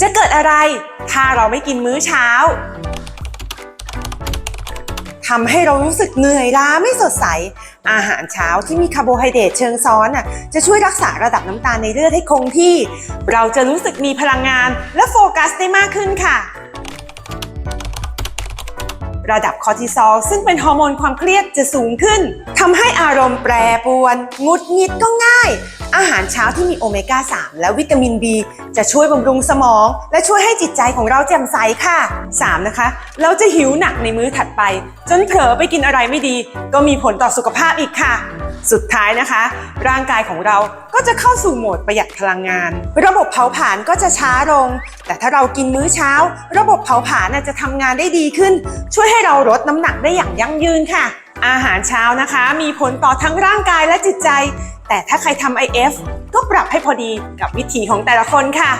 จะเกิดอะไร ถ้าเราไม่กินมื้อเช้าทำให้เรารู้สึกเหนื่อยล้าไม่สดใส อาหารเช้าที่มีคาร์โบไฮเดรตเชิงซ้อนน่ะจะช่วยรักษาระดับน้ำตาลในเลือดให้คงที่ เราจะรู้สึกมีพลังงานและโฟกัสได้มากขึ้นค่ะ ระดับคอร์ติซอลซึ่งเป็นฮอร์โมนความเครียดจะสูงขึ้นทำให้อารมณ์แปรปรวนหงุดหงิดก็ง่าย อาหารเช้าที่มีโอเมก้า 3 และวิตามิน B จะช่วยบำรุงสมอง และช่วยให้จิตใจของเราแจ่มใสค่ะ 3. นะคะ เราจะหิวหนักในมื้อถัดไป จนเผลอไปกินอะไรไม่ดี ก็มีผลต่อสุขภาพอีกค่ะ สุดท้ายนะคะ ร่างกายของเราก็จะเข้าสู่โหมดประหยัดพลังงาน ระบบเผาผลาญก็จะช้าลง แต่ถ้าเรากินมื้อเช้า ระบบเผาผลาญจะทำงานได้ดีขึ้น ช่วยให้เราลดน้ำหนักได้อย่างยั่งยืนค่ะ อาหารเช้านะคะ มีผลต่อทั้งร่างกายและจิตใจ แต่ถ้าใครทำ IF ก็ปรับให้พอดีกับวิถีของแต่ละคนค่ะ